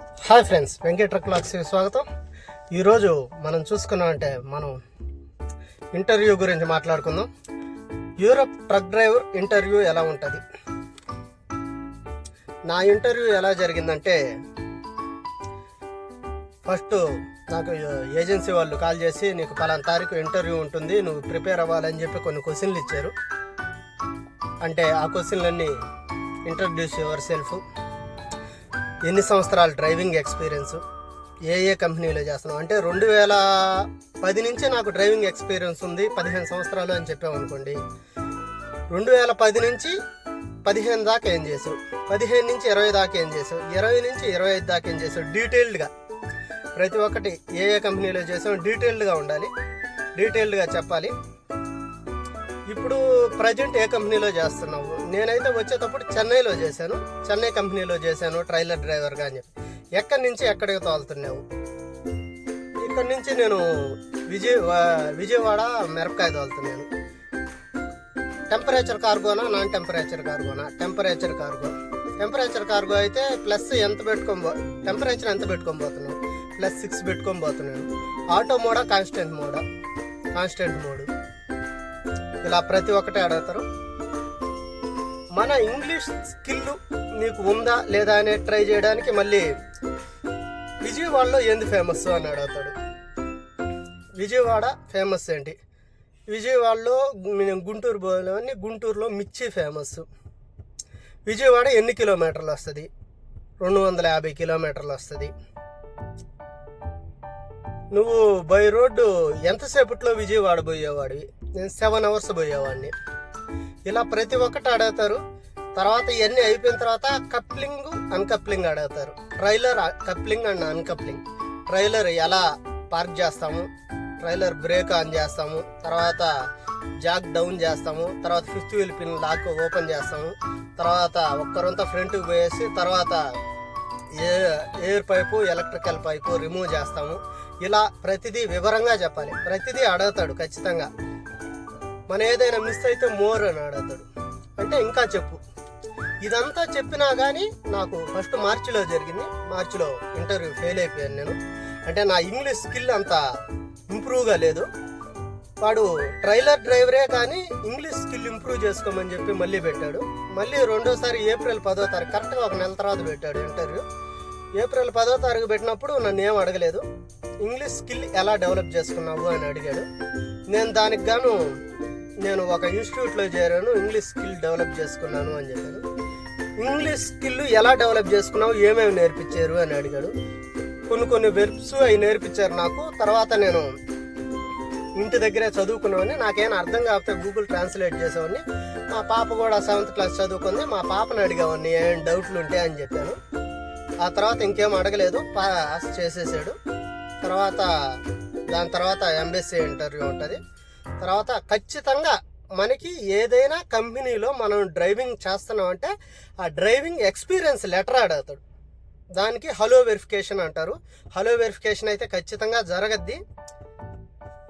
Hi friends Venkata truck లాక్స్కి స్వాగతం. ఈరోజు మనం చూసుకున్నాం అంటే మనం ఇంటర్వ్యూ గురించి మాట్లాడుకుందాం. యూరప్ ట్రక్ డ్రైవర్ ఇంటర్వ్యూ ఎలా ఉంటుంది? నా ఇంటర్వ్యూ ఎలా జరిగిందంటే ఫస్ట్ నాకు ఏజెన్సీ వాళ్ళు కాల్ చేసి నీకు పలానా తారీఖు ఇంటర్వ్యూ ఉంటుంది నువ్వు ప్రిపేర్ అవ్వాలని చెప్పి కొన్ని క్వశ్చన్లు ఇచ్చారు. అంటే ఆ క్వశ్చన్లన్నీ ఇంట్రడ్యూస్ యువర్ సెల్ఫ్ ఎన్ని సంవత్సరాల డ్రైవింగ్ ఎక్స్పీరియన్స్? ఏ ఏ కంపెనీలో చేస్తున్నావు? అంటే రెండు వేల పది నుంచి నాకు డ్రైవింగ్ ఎక్స్పీరియన్స్ ఉంది పదిహేను సంవత్సరాలు అని చెప్పావు అనుకోండి. రెండు వేల పది నుంచి పదిహేను దాకా ఏం చేసావు? పదిహేను నుంచి ఇరవై దాకా ఏం చేసావు? ఇరవై నుంచి ఇరవై ఐదు దాకా ఏం చేసావు? డీటెయిల్డ్గా. ప్రతి ఒక్కటి ఏ ఏ కంపెనీలో చేసావు? డీటెయిల్డ్గా ఉండాలి. డీటెయిల్డ్గా చెప్పాలి. ఇప్పుడు ప్రజెంట్ ఏ కంపెనీలో చేస్తున్నావు? నేనైతే వచ్చేటప్పుడు చెన్నైలో చేశాను. చెన్నై కంపెనీలో చేశాను ట్రైలర్ డ్రైవర్గా అని చెప్పి. ఎక్కడి నుంచి ఎక్కడికి తోలుతున్నావు? ఇక్కడి నుంచి నేను విజయ విజయవాడ మిరపకాయ తోలుతున్నాను. టెంపరేచర్ కార్గోనా non temperature కార్గోనా? Temperature cargo. Temperature cargo అయితే ప్లస్ ఎంత పెట్టుకోబో టెంపరేచర్ ఎంత పెట్టుకొని పోతున్నాను ప్లస్ సిక్స్ పెట్టుకొని పోతున్నాను. ఆటో మోడా కాన్స్టెంట్ మోడా? Constant mode. ఇలా ప్రతి ఒక్కటి అడుగుతారు. మన ఇంగ్లీష్ స్కిల్ నీకు ఉందా లేదా అనే ట్రై చేయడానికి మళ్ళీ విజయవాడలో ఏంది ఫేమస్ అని అడుగుతాడు. విజయవాడ ఫేమస్ ఏంటి? విజయవాడలో మేము గుంటూరు పోలేమని గుంటూరులో మిర్చి ఫేమస్ విజయవాడ ఎన్ని కిలోమీటర్లు వస్తుంది? రెండు వందల యాభై కిలోమీటర్లు వస్తుంది. నువ్వు బై రోడ్డు ఎంతసేపట్లో విజయవాడ పోయేవాడివి? నేను సెవెన్ అవర్స్ పోయేవాడిని. ఇలా ప్రతి ఒక్కటి అడుగుతారు తర్వాత ఇవన్నీ అయిపోయిన తర్వాత కప్లింగ్ అన్కప్లింగ్ అడుగుతారు trailer coupling and uncoupling. Trailer ఎలా పార్క్ చేస్తాము ట్రైలర్ బ్రేక్ ఆన్ చేస్తాము తర్వాత జాక్ డౌన్ చేస్తాము తర్వాత fifth wheel pin lock open చేస్తాము తర్వాత ఒక్కరంతా ఫ్రంట్కి పోయేసి తర్వాత ఏ air pipe electrical pipe remove చేస్తాము. ఇలా ప్రతిదీ వివరంగా చెప్పాలి. ప్రతిదీ అడుగుతాడు ఖచ్చితంగా. మన ఏదైనా మిస్ అయితే మోర్ అని అడుగుతాడు అంటే ఇంకా చెప్పు. ఇదంతా చెప్పినా కానీ నాకు ఫస్ట్ మార్చిలో జరిగింది. మార్చిలో ఇంటర్వ్యూ ఫెయిల్ అయిపోయాను నేను. అంటే నా ఇంగ్లీష్ స్కిల్ అంత ఇంప్రూవ్గా లేదు. వాడు ట్రైలర్ డ్రైవరే కానీ ఇంగ్లీష్ స్కిల్ ఇంప్రూవ్ చేసుకోమని చెప్పి మళ్ళీ పెట్టాడు. మళ్ళీ రెండోసారి ఏప్రిల్ పదో తారీఖు కరెక్ట్గా ఒక నెల తర్వాత పెట్టాడు ఇంటర్వ్యూ ఏప్రిల్ పదో తారీఖు పెట్టినప్పుడు నన్ను ఏం అడగలేదు. ఇంగ్లీష్ స్కిల్ ఎలా డెవలప్ చేసుకున్నావు అని అడిగాడు. నేను దానికి గాను నేను ఒక ఇన్స్టిట్యూట్లో చేరాను ఇంగ్లీష్ స్కిల్ డెవలప్ చేసుకున్నాను అని చెప్పాను. ఇంగ్లీష్ స్కిల్ ఎలా డెవలప్ చేసుకున్నావు ఏమేమి నేర్పించారు అని అడిగాడు. కొన్ని కొన్ని వెర్బ్స్ అవి నేర్పించారు నాకు. తర్వాత నేను ఇంటి దగ్గరే చదువుకున్నామని నాకేం అర్థం కాకపోతే గూగుల్ ట్రాన్స్లేట్ చేసేవాడిని. మా పాప కూడా సెవెంత్ క్లాస్ చదువుకుంది. మా పాపని అడిగేవాడిని ఏం డౌట్లు ఉంటే అని చెప్పాను. ఆ తర్వాత ఇంకేం అడగలేదు పాస్ చేసేసాడు. తర్వాత దాని తర్వాత ఎంబీసీ ఇంటర్వ్యూ ఉంటుంది. తర్వాత ఖచ్చితంగా మనకి ఏదైనా కంపెనీలో మనం డ్రైవింగ్ చేస్తున్నామంటే ఆ డ్రైవింగ్ ఎక్స్పీరియన్స్ లెటర్ అడుగుతాడు దానికి హలో వెరిఫికేషన్ అంటారు. హలో వెరిఫికేషన్ అయితే ఖచ్చితంగా జరగద్ది.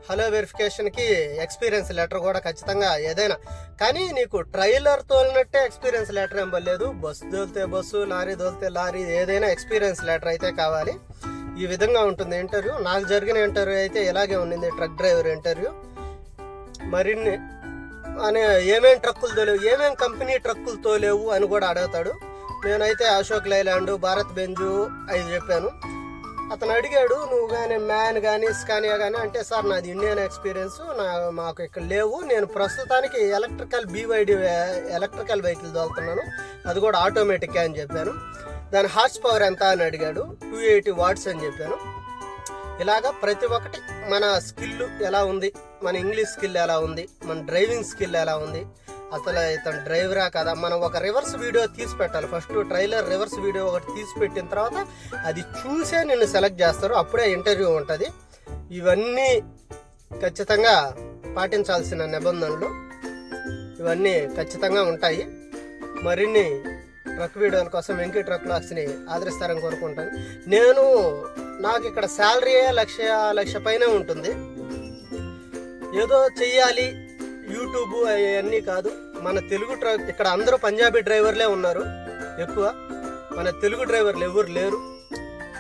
హలో వెరిఫికేషన్కి ఎక్స్పీరియన్స్ లెటర్ కూడా ఖచ్చితంగా ఏదైనా. కానీ నీకు ట్రైలర్ తోలినట్టే ఎక్స్పీరియన్స్ లెటర్ ఏం పర్లేదు బస్సు దోలితే బస్సు లారీ దోలితే లారీ ఏదైనా ఎక్స్పీరియన్స్ లెటర్ అయితే కావాలి. ఈ విధంగా ఉంటుంది ఇంటర్వ్యూ. నాకు జరిగిన ఇంటర్వ్యూ అయితే ఇలాగే ఉండింది. Truck driver interview. మరిన్ని అనే ఏమేం ట్రక్కులు తోలేవు ఏమేం కంపెనీ ట్రక్కులు తోలేవు అని కూడా అడుగుతాడు. నేనైతే అశోక్ లైలాండ్ భారత్ బెంజు అవి చెప్పాను. అతను అడిగాడు నువ్వు కానీ మ్యాన్ కానీ స్కానియా కానీ అంటే సార్ నాది ఇండియన్ ఎక్స్పీరియన్స్ నా మాకు ఇక్కడ లేవు. నేను ప్రస్తుతానికి ఎలక్ట్రికల్ బీవైడి ఎలక్ట్రికల్ వెహికల్ తోలుతున్నాను. అది కూడా ఆటోమేటిక్ అని చెప్పాను. దాని హార్స్ పవర్ ఎంత అని అడిగాడు టూ ఎయిటీ వాట్స్ అని చెప్పాను. ఇలాగా ప్రతి ఒక్కటి మన స్కిల్ ఎలా ఉంది? మన ఇంగ్లీష్ స్కిల్ ఎలా ఉంది? మన డ్రైవింగ్ స్కిల్ ఎలా ఉంది? అసలు ఇతను డ్రైవరా కదా? మనం ఒక రివర్స్ వీడియో తీసి పెట్టాలి. ఫస్ట్ ట్రైలర్ రివర్స్ వీడియో ఒకటి తీసి పెట్టిన తర్వాత అది చూసే నిన్ను సెలెక్ట్ చేస్తారు. అప్పుడే ఇంటర్వ్యూ ఉంటుంది. ఇవన్నీ ఖచ్చితంగా పాటించాల్సిన నిబంధనలు ఇవన్నీ ఖచ్చితంగా ఉంటాయి. మరిన్ని ట్రక్ వీడియోల కోసం వెంకీ ట్రక్ లాక్స్ని ఆదరిస్తారని కోరుకుంటాను. నేను నాకు ఇక్కడ శాలరీ లక్ష లక్ష పైన ఉంటుంది. ఏదో చెయ్యాలి యూట్యూబ్ అవన్నీ కాదు. మన తెలుగు డ్రైవర్ ఇక్కడ అందరూ పంజాబీ డ్రైవర్లే ఉన్నారు ఎక్కువ. మన తెలుగు డ్రైవర్లు ఎవరు లేరు.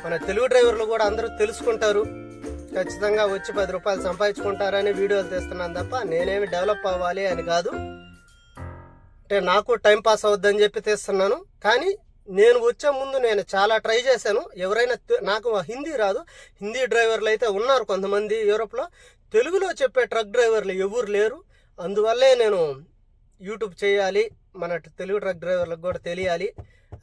మన తెలుగు డ్రైవర్లు కూడా అందరూ తెలుసుకుంటారు. ఖచ్చితంగా వచ్చి పది రూపాయలు సంపాదించుకుంటారని వీడియోలు తీస్తున్నాను తప్ప నేనేమి డెవలప్ అవ్వాలి అని కాదు. అంటే నాకు టైం పాస్ అవుద్దని చెప్పి తీస్తున్నాను. కానీ నేను వచ్చే ముందు నేను చాలా ట్రై చేశాను. ఎవరైనా నాకు హిందీ రాదు. హిందీ డ్రైవర్లు అయితే ఉన్నారు కొంతమంది యూరోప్లో. తెలుగులో చెప్పే ట్రక్ డ్రైవర్లు ఎవరు లేరు. అందువల్లే నేను యూట్యూబ్ చేయాలి మన తెలుగు ట్రక్ డ్రైవర్లకు కూడా తెలియాలి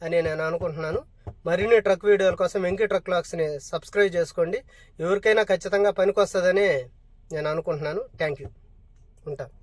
అని నేను అనుకుంటున్నాను. మరిన్ని ట్రక్ వీడియోల కోసం వెంకీ ట్రక్ లాక్స్ని సబ్స్క్రైబ్ చేసుకోండి. ఎవరికైనా ఖచ్చితంగా పనికొస్తుందని నేను అనుకుంటున్నాను. Thank you. ఉంటాను